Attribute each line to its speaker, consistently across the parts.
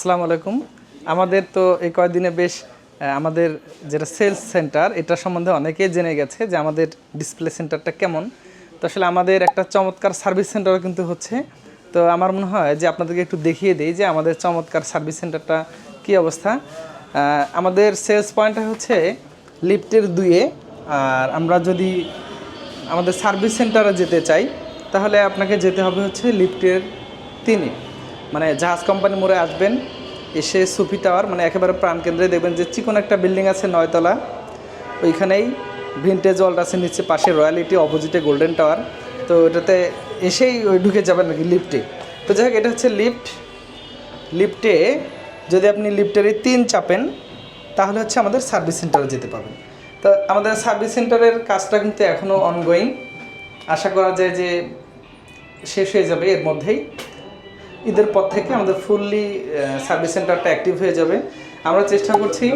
Speaker 1: আসসালামু আলাইকুম। আমাদের তো এই কয়েকদিনে বেশ আমাদের যেটা সেলস সেন্টার এটা সম্বন্ধে অনেকেই জেনে গেছে যে আমাদের ডিসপ্লে সেন্টারটা কেমন। তো আসলে আমাদের একটা চমৎকার সার্ভিস সেন্টারও কিন্তু হচ্ছে। তো আমার মনে হয় যে আপনাদেরকে একটু দেখিয়ে দিই যে আমাদের চমৎকার সার্ভিস সেন্টারটা কী অবস্থা। আমাদের সেলস পয়েন্টটা হচ্ছে লিফটের দুয়ে আর আমরা যদি আমাদের সার্ভিস সেন্টারে যেতে চাই, তাহলে আপনাকে যেতে হবে হচ্ছে লিফটের তিনে। মানে জাহাজ কোম্পানি মোড়ে আসবেন, এসে সুফি টাওয়ার মানে একেবারে প্রাণকেন্দ্রে দেখবেন যে চিকন একটা বিল্ডিং আছে নয়তলা। ওইখানেই ভিনটেজ ওয়াল্ড আছে, নিচে পাশে রয়্যালিটি অপোজিটে গোল্ডেন টাওয়ার তো এটাতে এসেই ওই ঢুকে যাবেন নাকি লিফটে তো যাই হোক, এটা হচ্ছে লিফট লিফটে যদি আপনি লিফটের তিন চাপেন, তাহলে হচ্ছে আমাদের সার্ভিস সেন্টারে যেতে পারবেন। তো আমাদের সার্ভিস সেন্টারের কাজটা কিন্তু এখনও অনগোয়িং আশা করা যায় যে শেষ হয়ে যাবে এর মধ্যেই। ঈদের পর থেকে আমাদের ফুললি সার্ভিস সেন্টারটা অ্যাক্টিভ হয়ে যাবে। আমরা চেষ্টা করছি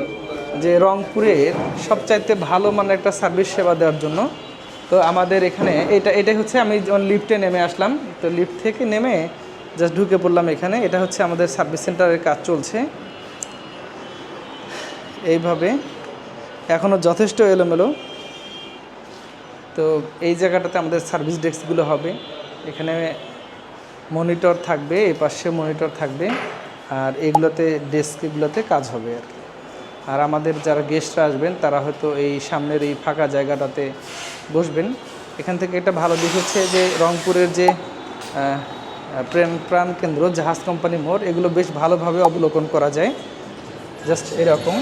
Speaker 1: যে রংপুরের সবচাইতে ভালো মানের একটা সার্ভিস সেবা দেওয়ার জন্য। তো আমাদের এখানে এটা, এটাই হচ্ছে আমি যখন লিফটে নেমে আসলাম, তো লিফট থেকে নেমে জাস্ট ঢুকে পড়লাম এখানে। এটা হচ্ছে আমাদের সার্ভিস সেন্টারের কাজ চলছে। এইভাবে এখনও যথেষ্ট এলোমেলো। তো এই জায়গাটাতে আমাদের সার্ভিস ডেস্কগুলো হবে। এখানে মনিটর থাকবে এই পাশে মনিটর থাকবে, আর এগুলোতে ডেস্কগুলোতে কাজ হবে আর কি। আর আমাদের যারা গেস্টরা আসবেন, তারা হয়তো এই সামনের এই ফাঁকা জায়গাটাতে বসবেন। এখান থেকে একটা ভালো দিক হচ্ছে যে, রংপুরের যে প্রাণ প্রাণ কেন্দ্র, জাহাজ কোম্পানি মোড়, এগুলো বেশ ভালোভাবে অবলোকন করা যায়। জাস্ট এরকম।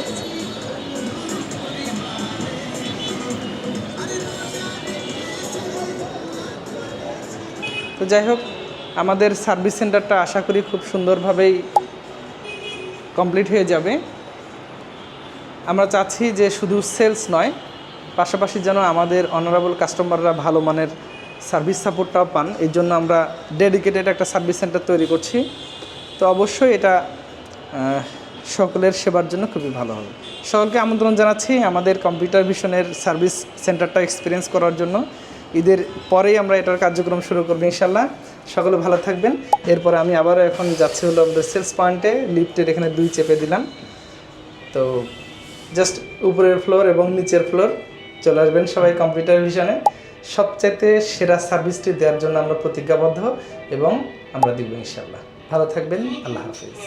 Speaker 1: তো যাই হোক আমাদের সার্ভিস সেন্টারটা আশা করি খুব সুন্দরভাবেই কমপ্লিট হয়ে যাবে। আমরা চাচ্ছি যে শুধু সেলস নয়, পাশাপাশি যেন আমাদের অনারেবল কাস্টমাররা ভালো মানের সার্ভিস সাপোর্টটাও পান। এই জন্য আমরা ডেডিকেটেড একটা সার্ভিস সেন্টার তৈরি করছি। তো অবশ্যই এটা সকলের সেবার জন্য খুবই ভালো হবে। সকলকে আমন্ত্রণ জানাচ্ছি আমাদের কম্পিউটার ভিশনের সার্ভিস সেন্টারটা এক্সপিরিয়েন্স করার জন্য। ঈদের পরেই আমরা এটার কার্যক্রম শুরু করব ইনশাল্লাহ সকলে ভালো থাকবেন। এরপরে আমি আবারও এখন যাচ্ছি হলো আমাদের সেলস পয়েন্টে লিফটের এখানে দুই চেপে দিলাম। তো জাস্ট উপরের ফ্লোর এবং নিচের ফ্লোর চলে আসবেন সবাই কম্পিউটার ভিশনে সবচাইতে সেরা সার্ভিসটি দেওয়ার জন্য আমরা প্রতিজ্ঞাবদ্ধ এবং আমরা দিব ইনশাল্লাহ ভালো থাকবেন। আল্লাহ হাফিজ।